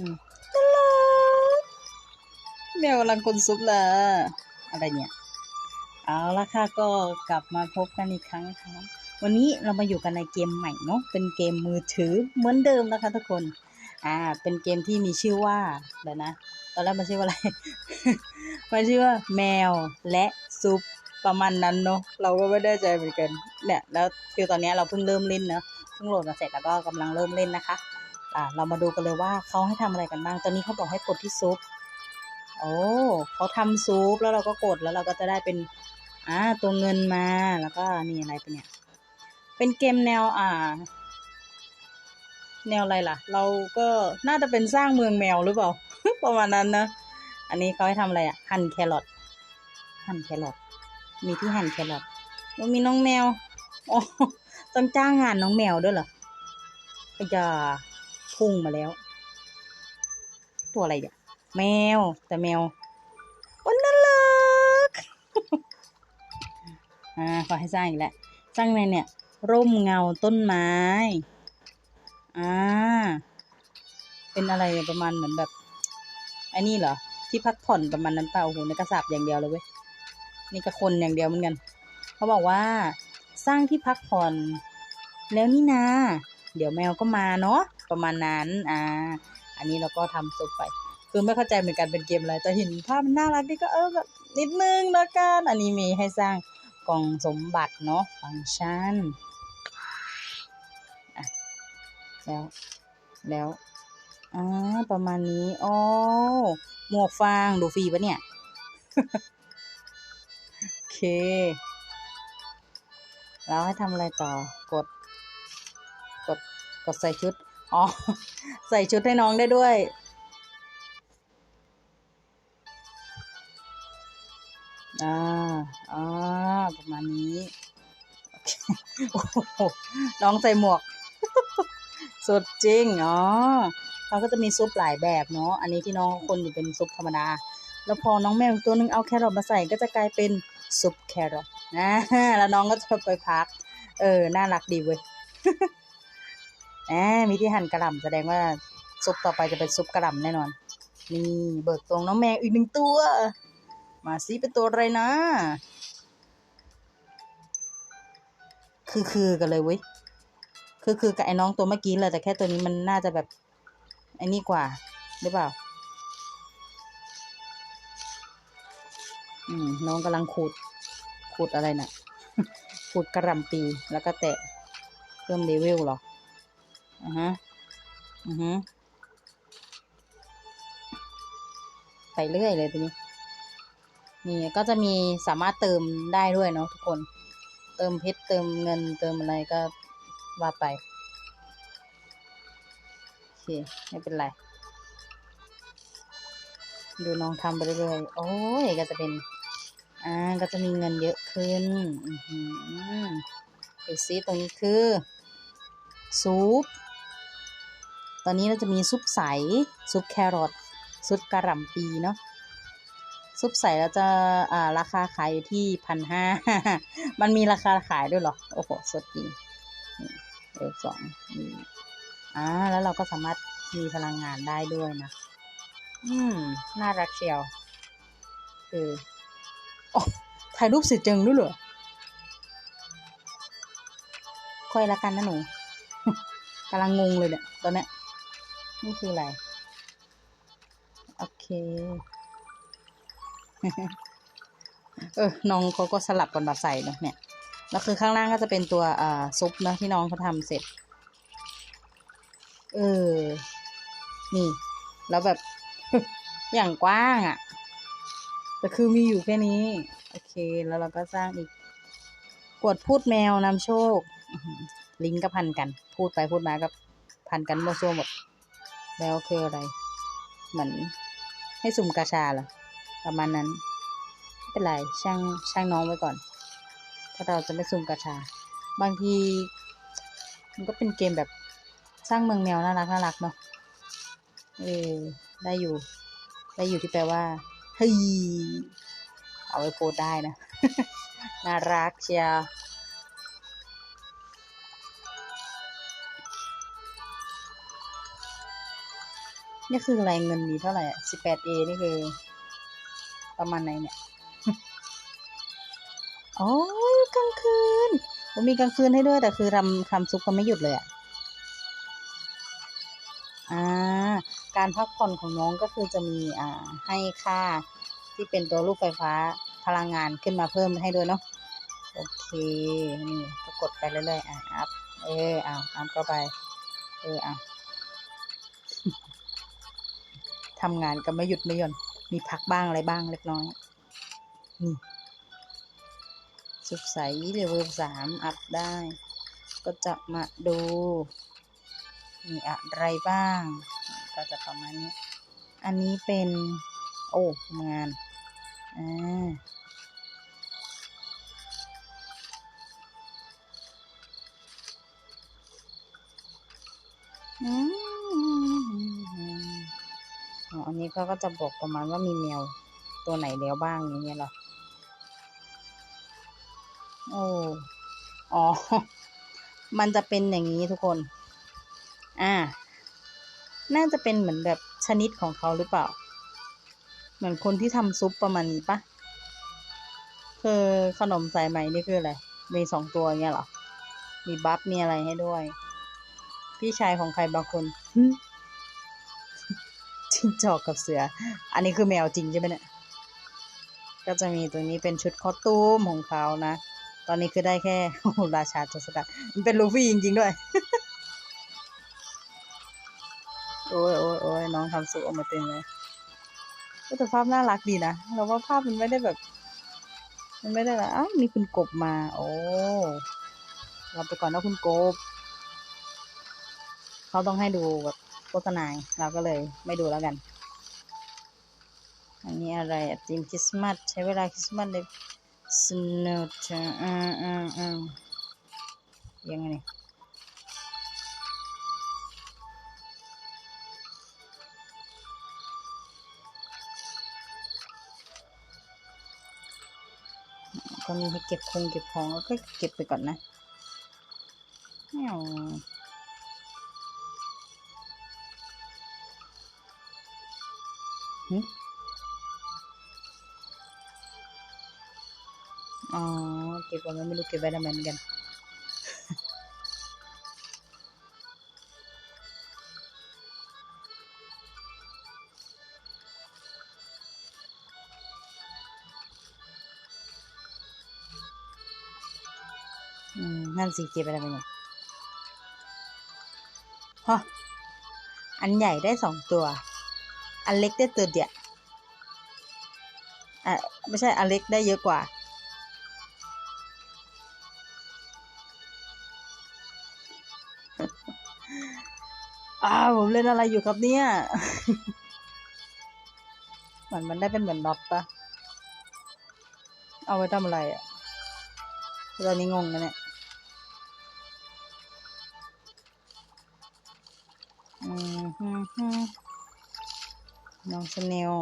อืมน่ารักแมวกำลังคนซุปเลยอะไรเนี่ย เอาละค่ะก็กลับมาพบกันอีกครั้งนะคะวันนี้เรามาอยู่กันในเกมใหม่เนาะเป็นเกมมือถือเหมือนเดิมนะคะทุกคน อ่า เป็นเกมที่มีชื่อว่าเดี๋ยวนะ ตอนแรกมันชื่อว่าอะไร มันชื่อว่าแมวและซุปประมาณนั้นเนาะเราก็ไม่ได้ใจเหมือนกันเนี่ยแล้วคือตอนนี้เราเพิ่งเริ่มเล่นเนาะเพิ่งโหลดมาเสร็จแล้วก็กำลังเริ่มเล่นนะคะ อ่าเรามาดูกันเลยว่าเขาให้ทำอะไรกันบ้าง ตอนนี้เขาบอกให้กดที่ซุป โอ้เขาทำซุปแล้วเราก็กดแล้วเราก็จะได้เป็น อ่า ตัวเงินมา แล้วก็นี่อะไรเป็นเนี่ย เป็นเกมแนวอ่า แนวอะไรล่ะ เราก็น่าจะเป็นสร้างเมืองแมวหรือเปล่า ประมาณนั้นนะ อันนี้เขาให้ทำอะไรอะ หั่นแครอท หั่นแครอท มีที่หั่นแครอทมีน้องแมวอ๋อต้องจ้างงานน้องแมวด้วยเหรอก็จะ พุ่งมาแล้ว ตัวอะไรเนี่ยแมว แต่แมวโอ้น่ารักอ่าขอให้สร้างอีกแล้วสร้างในเนี่ย ร่มเงาต้นไม้ อ่า เป็นอะไรประมาณเหมือนแบบไอ้นี่เหรอ ที่พักผ่อนประมาณนั้นเปล่าโอ้โหในกระสาบอย่างเดียวเลยเว้ยนี่ก็คนอย่างเดียวเหมือนกัน เขาบอกว่า สร้างที่พักผ่อน แล้วนี่นา เดี๋ยวแมวก็มาเนาะประมาณนั้นอ่าอันนี้เราก็ทำซุปไป คือไม่เข้าใจเหมือนกันเป็นเกมอะไรแต่เห็นภาพมันน่ารักดีก็เออแบบนิดนึงแล้วกันอันนี้มีให้สร้างกล่องสมบัติเนาะฟังก์ชันแล้วแล้วอ่าประมาณนี้อ๋อหมวกฟางดูฟรีปะเนี่ยโอเคแล้วให้ทำอะไรต่อกด ดใส่ชุด อ๋อ ใส่ชุดให้น้องได้ด้วย อ่า อ่า ประมาณนี้ โอ้โห น้องใส่หมวก สุดจริง อ๋อเราก็จะมีซุปหลายแบบเนาะ อันนี้ที่น้องคนอยู่เป็นซุปธรรมดา แล้วพอน้องแมวตัวนึงเอาแครอทมาใส่ก็จะกลายเป็นซุปแครอทนะ แล้วน้องก็จะไปพัก เออ น่ารักดีเว้ย แหมมีที่หั่นกระหล่ำแสดงว่าซุปต่อไปจะเป็นซุปกระหล่ำแน่นอน นี่เบิกตรงน้องแมวอีกหนึ่งตัว มาซิเป็นตัวอะไรนะ คือคือกันเลยเว้ยคือคือกับไอ้น้องตัวเมื่อกี้เลยแต่แค่ตัวนี้มันน่าจะแบบไอ้นี่กว่าหรือเปล่า อืมน้องกำลังขูดขูดอะไรนะ่ะขูดกระลำปีแล้วก็แตะเพิ่มเลเวลหรอ อ่าฮะอือฮึไปเรื่อยเลยทีนี้ นี่ก็จะมีสามารถเติมได้ด้วยเนาะทุกคน เติมเพชรเติมเงินเติมอะไรก็ว่าไป โอเค ไม่เป็นไร ดูน้องทำไปเรื่อยๆ โอ้ย ก็จะเป็น อ่า ก็จะมีเงินเยอะขึ้น อือหือดูซิตรงนี้คือซุป ตอนนี้เราจะมีซุปใส ซุปแครอท ซุปกระหล่ำปีเนาะ ซุปใสแล้วจะอ่าราคาขายอยู่ที่พันห้า มันมีราคาขายด้วยหรอ โอ้โห สดจริงเอลสองอ่า แล้วเราก็สามารถมีพลังงานได้ด้วยนะ อืม น่ารักเชียว คือโอ้ถ่ายรูปสิจึงด้วยเหรอค่อยละกันนะหนูกำลังงงเลยเนี่ยตอนเนี้ย นี่คืออะไร โอเค เออ น้องเขาก็สลับกันมาใส่เนอะเนี่ย แล้วคือข้างล่างก็จะเป็นตัวอ่าซุปเนะที่น้องเขาทำเสร็จ เออ นี่ แล้วแบบ อย่างกว้างอะ่ะ แต่คือมีอยู่แค่นี้ โอเค แล้วเราก็สร้างอีก กดพูดแมวนำโชค ลิงก์ก็พันกัน พูดไปพูดมาก็พันกันมั่วซั่วหมด แล้วคืออะไร เหมือนให้สุ่มกาชาเหรอ ประมาณนั้น ไม่เป็นไร ช่างช่างน้องไว้ก่อน เพราะเราจะไม่สุ่มกาชา บางที มันก็เป็นเกมแบบสร้างเมืองแมวน่ารักน่ารักเนาะ เออ ได้อยู่ ได้อยู่ที่แปลว่า เฮ้ย เอาไว้โพสได้นะ น่ารักเชียว นี่คืออะไรเงินมีเท่าไหร่อะ 18A นี่คือ ประมาณไหนเนี่ย โอ้ยกลางคืนผมมีกลางคืนให้ด้วย แต่คือทำทำซุปก็ไม่หยุดเลยอะอ่า การพักผ่อนของน้องก็คือจะมีอ่าให้ค่าที่เป็นตัวลูกไฟฟ้าพลังงานขึ้นมาเพิ่มให้ด้วยเนาะโอเค นี่ก็กดไปเรื่อยๆอะอัพเออเอาอัพเข้าไป เออเอา ทำงานก็ไม่หยุดไม่หย่อน มีพักบ้างอะไรบ้างเล็กน้อยนี่สุขใสเลเวลสามอัพได้ ก็จะมาดู มีอะไรบ้าง ก็จะประมาณนี้ อันนี้เป็น โอ้ทำงาน อ่าอืม อันนี้เขาก็จะบอกประมาณว่ามีแมวตัวไหนแล้วบ้างอย่างเงี้ยหรอโอ้อ๋อ มันจะเป็นอย่างนี้ทุกคน อ่า น่าจะเป็นเหมือนแบบชนิดของเขาหรือเปล่า เหมือนคนที่ทำซุปประมาณนี้ปะคือขนมสายไหมนี่คืออะไร มีสองตัวเงี้ยหรอ มีบัฟมีอะไรให้ด้วย พี่ชายของใครบางคน จิ้งจอกกับเสือ อันนี้คือแมวจริงใช่ไหมเนี่ย ก็จะมีตัวนี้เป็นชุดคอตูมของเขานะ ตอนนี้คือได้แค่ราชาทศกัณฐ์มันเป็นลูฟี่จริง ๆ ด้วย โอ้ยโอ้ยโอ้ยน้องทำสุกออกมาเต็มเลยแต่ภาพน่ารักดีนะ เราว่าภาพมันไม่ได้แบบ มันไม่ได้แบบอ้าวมีคุณกบมา โอ้ เราไปก่อนนะคุณกบ เขาต้องให้ดูแบบ โฆษณาเราก็เลยไม่ดูแล้วกัน อันนี้อะไรอะทีมคริสต์มาสใช้เวลาคริสต์มาสเลยสนุกจังอ่าอ่าอ่ายังไงนี่ก็มีให้เก็บคงเก็บของแล้วก็เก็บไปก่อนนะไม่เอา อ๋อเก็บไว้ไม่รู้เก็บไว้ทำไมเหมือนกันอืมนั่นสิเก็บไปทำไมเนี่ยฮะอันใหญ่ได้สองตัว อันเล็กได้ตัวเดียวอะไม่ใช่อันเล็กได้เยอะกว่า อ้าวผมเล่นอะไรอยู่ครับเนี่ยเหมือนมันได้เป็นเหมือนน็อตปะเอาไว้ทำอะไรอะตอนนี้งงนะเนี่ยอืมฮึฮึ น้องสเนล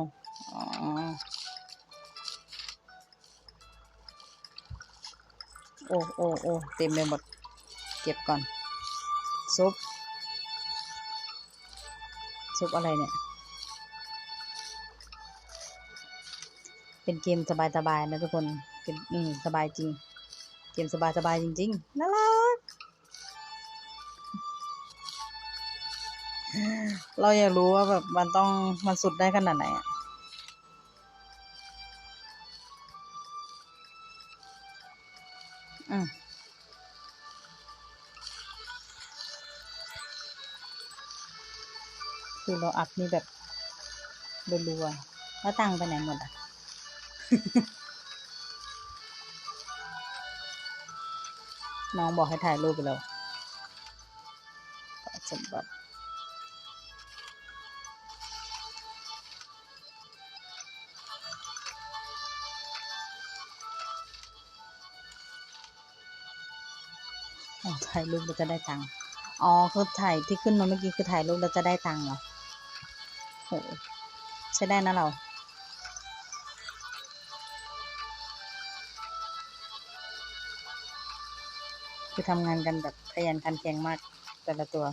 อ๋อโอ้โอ้โอ้เต็มไปหมด เก็บก่อน ซุป ซุปอะไรเนี่ย เป็นเกมสบายๆนะทุกคนเป็นอืม สบายจริง เกมสบายๆจริงๆน่ารัก เราอยากรู้ว่าแบบมันต้องมันสุดได้ขนาดไหนอะอืมคือเราอัพนี่แบบรัวๆแล้วตังค์ไปไหนหมดอะน้องบอกให้ถ่ายรูปไปแล้วสมบัติ ถ่ายรูปเราจะได้ตังค์อ๋อคือถ่ายที่ขึ้นมาเมื่อกี้คือถ่ายรูปเราจะได้ตังค์เหรอโหใช้ได้นะเราคือทำงานกันแบบขยันขันแข็งมากแต่ละตัว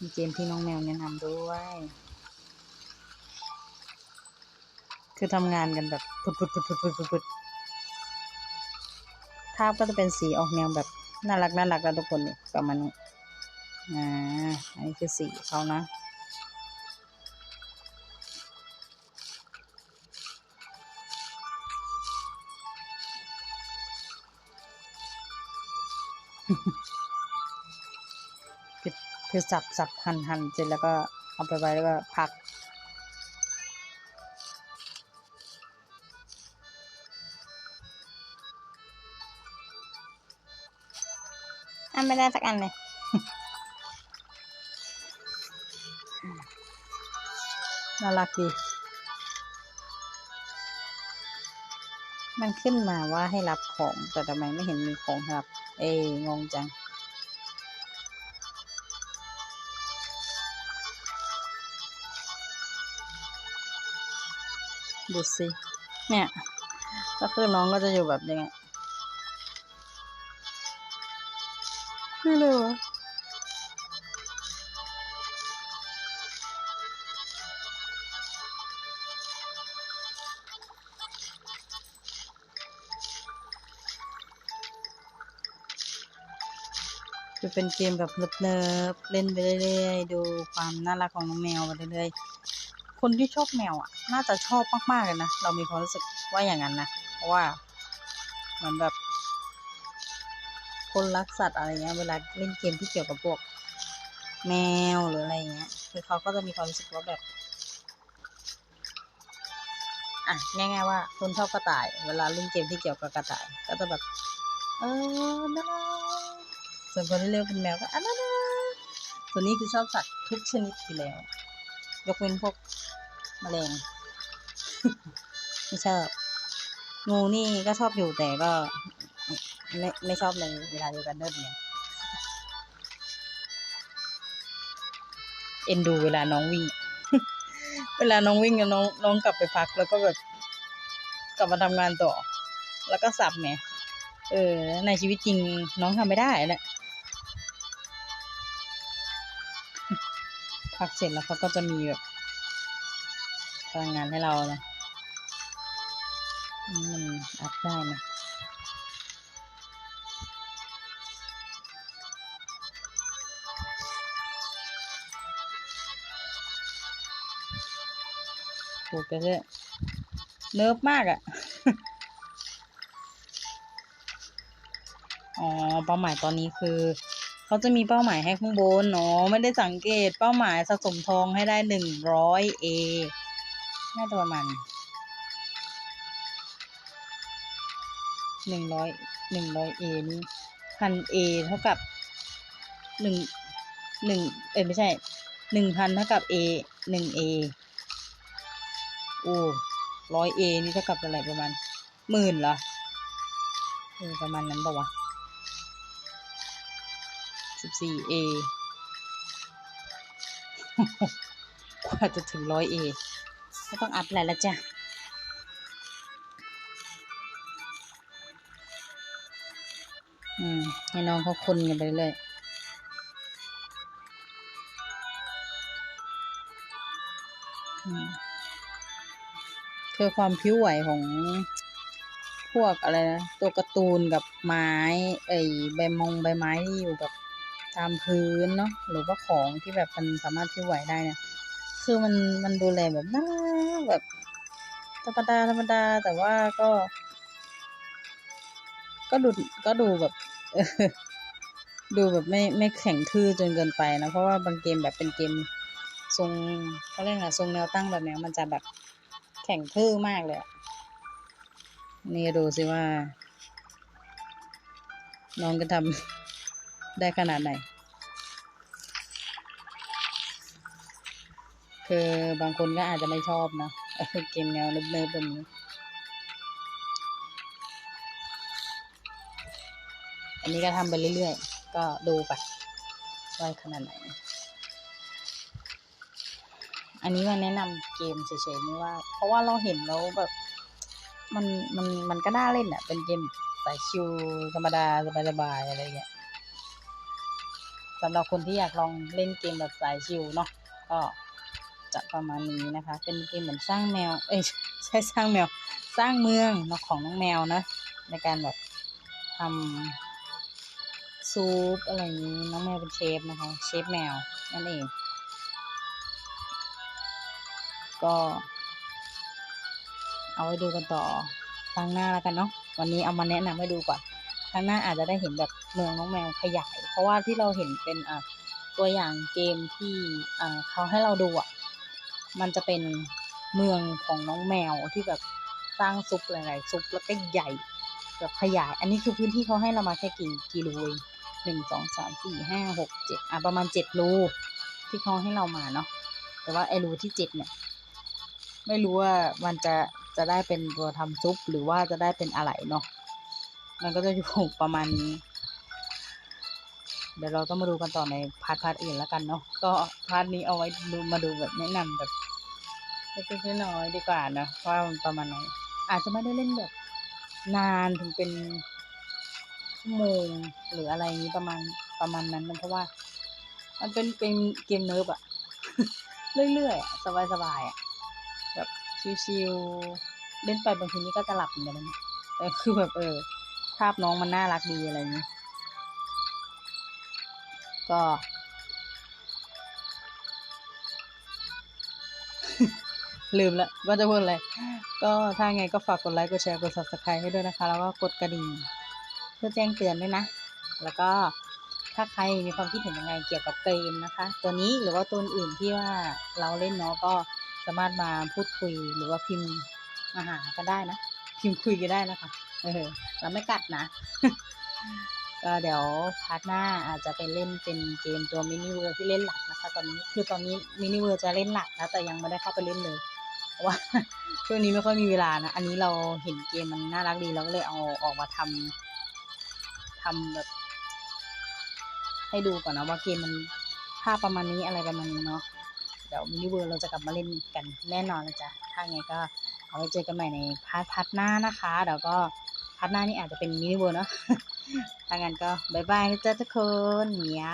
มีเกมที่น้องแมวแนะนำด้วย คือทำงานกันแบบพุดพุดพุดพุดพุดพุดพุดภาพก็จะเป็นสีออกแนวแบบน่ารักน่ารักแล้วทุกคนนี่ประมาณนี้อ่าอันนี้คือสีเขานะคือคือสับสับหั่นหั่นเสร็จแล้วก็เอาไปไว้แล้วก็พัก ไม่ได้สักอันเลยน่ารักดี มันขึ้นมาว่าให้รับของ แต่ทำไมไม่เห็นมีของให้รับ เอ้ยงงจัง ดูสิ เนี่ย ก็คือน้องก็จะอยู่แบบยังไง ไม่รู้อะคือเป็นเกมแบบเนิบๆเล่นไปเรื่อยๆ ดูความน่ารักของน้องแมวไปเรื่อยๆ คนที่ชอบแมวอะ น่าจะชอบมากๆเลยนะ เรามีความรู้สึกว่าอย่างนั้นนะ เพราะว่าเหมือนแบบ คนรักสัตว์อะไรเงี้ย เวลาเล่นเกมที่เกี่ยวกับพวก แมวหรืออะไรเงี้ย คือเขาก็จะมีความรู้สึกว่าแบบ อะง่ายๆว่าคนชอบกระต่าย เวลาเล่นเกมที่เกี่ยวกับกระต่าย ก็จะแบบ เออน่ารักส่วนคนที่เลือกเป็นแมวก็อะน่ารักส่วนนี้คือชอบสัตว์ทุกชนิดอยู่แล้ว ยกเว้นพวกแมลงไม่ชอบงูนี่ก็ชอบอยู่แต่ก็ ไม่ไม่ชอบในเวลาเดียวกันด้วยเนี่ยเอ็นดูเวลาน้องวิ่ง เวลาน้องวิ่งน้องน้องกลับไปพักแล้วก็แบบกลับมาทำงานต่อ แล้วก็สับแหมเออ ในชีวิตจริงน้องทำไม่ได้แหละพักเสร็จแล้วเขาก็จะมีแบบพลังงานให้เรานะนี่มันอัพได้นะ ถูกไปเรื่อยเนิร์ฟมากอะ่ะ อ๋อ เป้าหมายตอนนี้คือ เขาจะมีเป้าหมายให้ข้างบนเนาะไม่ได้สังเกตเป้าหมายสะสมทองให้ได้หนึ่งร้อยเอน่าจะประมาณหนึ่งร้อยหนึ่งร้อยเอนี่พันเอเท่ากับหนึ่งหนึ่งเอ้ยไม่ใช่หนึ่งพันเท่ากับเอหนึ่งเอ โอ้ร้อยเอนี่เท่ากับอะไรประมาณหมื่นเหรอเออประมาณนั้นปะวะสิบสี่เอกว่าจะถึงร้อยเอก็ต้องอัพแหละละจ้ะอืมให้น้องเขาคนกันไปเรื่อยอืม คือความผิวไหวของพวกอะไรนะตัวการ์ตูนกับไม้เอ้ใบมงใบไม้ที่อยู่แบบตามพื้นเนาะหรือว่าของที่แบบมันสามารถผิวไหวได้เนี่ยคือมันมันดูแลแบบน่ารักแบบธรรมดาธรรมดาแต่ว่าก็ ก็ดูก็ดูแบบดูแบบไม่ไม่แข็งทื่อจนเกินไปนะ เพราะว่าบางเกมแบบเป็นเกมทรงเขาเรียกอะไรทรงแนวตั้งแบบนี้มันจะแบบ แข็งทื่อมากเลย นี่ดูสิว่า น้องจะทำได้ขนาดไหน คือบางคนก็อาจจะไม่ชอบนะเออเกมแนวเนิบๆแบบนี้อันนี้ก็ทำไปเรื่อยๆ ก็ดูไปว่าขนาดไหน อันนี้มาแนะนำเกมเฉยๆนี่ว่า เพราะว่าเราเห็นแล้วแบบ มันมันมันก็น่าเล่นอะเป็นเกมสายชิวธรรมดาสบายๆอะไรเงี้ยสำหรับคนที่อยากลองเล่นเกมแบบสายชิลเนาะก็จะประมาณนี้นะคะ เป็นเกมเหมือนสร้างแมว เอ้ยใช่สร้างแมว สร้างเมืองเนาะของน้องแมวนะ ในการแบบทำซุปอะไรนี้น้องแมวเป็นเชฟนะคะ เชฟแมวนั่นเอง ก็ เอาไว้ดูกันต่อครั้งหน้าแล้วกันเนาะวันนี้เอามาแนะนำให้ดูก่อนครั้งหน้าอาจจะได้เห็นแบบเมืองน้องแมวขยาย เพราะว่าที่เราเห็นเป็นอะตัวอย่างเกมที่อ่าเขาให้เราดูอะมันจะเป็นเมืองของน้องแมวที่แบบสร้างซุปหลายๆซุปแล้วก็ใหญ่แบบขยาย อันนี้คือพื้นที่เขาให้เรามาแค่กี่กี่รูเองหนึ่งสองสามสี่ห้าหกเจ็ดอะประมาณเจ็ดรูที่เขาให้เรามาเนาะแต่ว่าไอ้รูที่เจ็ดเนี่ย ไม่รู้ว่ามันจะจะได้เป็นตัวทำซุปหรือว่าจะได้เป็นอะไรเนาะมันก็จะอยู่ประมาณนี้ เดี๋ยวเราต้องมาดูกันต่อในพาร์ทพาร์ทอื่นแล้วกันเนาะก็พาร์ทนี้เอาไว้ดูมาดูแบบแนะนำแบบเล็กๆน้อยๆดีกว่านะว่ามันประมาณไหนอาจจะไม่ได้เล่นแบบ นานถึงเป็นชั่วโมงหรืออะไรอย่างนี้ประมาณประมาณนั้นนะเพราะว่า มันเป็นเป็นเกมเนิร์ฟอะเรื่อยๆสบายๆอะ ชิวๆเล่นไปบางทีนี่ก็จะหลับเหมือนกันนะแต่คือแบบเออ ภาพน้องมันน่ารักดีอะไรอย่างนี้ก็ลืมละว่าจะพูดอะไร ก็ถ้าไงก็ฝากกดไลค์ กดแชร์ กด subscribe ให้ด้วยนะคะ แล้วก็กดกระดิ่ง เพื่อแจ้งเตือนด้วยนะ แล้วก็ถ้าใครมีความคิดเห็นยังไงเกี่ยวกับเกมนะคะ ตัวนี้หรือว่าตัวอื่นที่ว่าเราเล่นเนาะก็ สามารถมาพูดคุยหรือว่าพิมพ์มาหากันได้นะ พิมพ์คุยกันได้นะคะ เออ เราไม่กัดนะ ก็เดี๋ยวพาร์ทหน้าอาจจะเป็นเล่นเป็นเกมตัวมินิเวอร์ที่เล่นหลักนะคะ ตอนนี้คือตอนนี้มินิเวอร์จะเล่นหลักนะแต่ยังไม่ได้เข้าไปเล่นเลยเพราะว่าช่วงนี้ไม่ค่อยมีเวลานะ อันนี้เราเห็นเกมมันน่ารักดีเราก็เลยเอาออกมาทำทำแบบให้ดูก่อนนะว่าเกมมันภาพประมาณนี้อะไรประมาณนี้เนาะ ดี๋ยวมินิเวิร์เราจะกลับมาเล่นกันแน่นอนนะจ๊ะถ้าไงก็เอาไว้เจอกันใหม่ในพาร์ทพาร์ทหน้านะคะเดี๋ยวก็พาร์ทหน้านี่อาจจะเป็นมินิเวิร์เนาะถ้างั้นก็บายบายนะจ๊ะทุกคนเนี่ย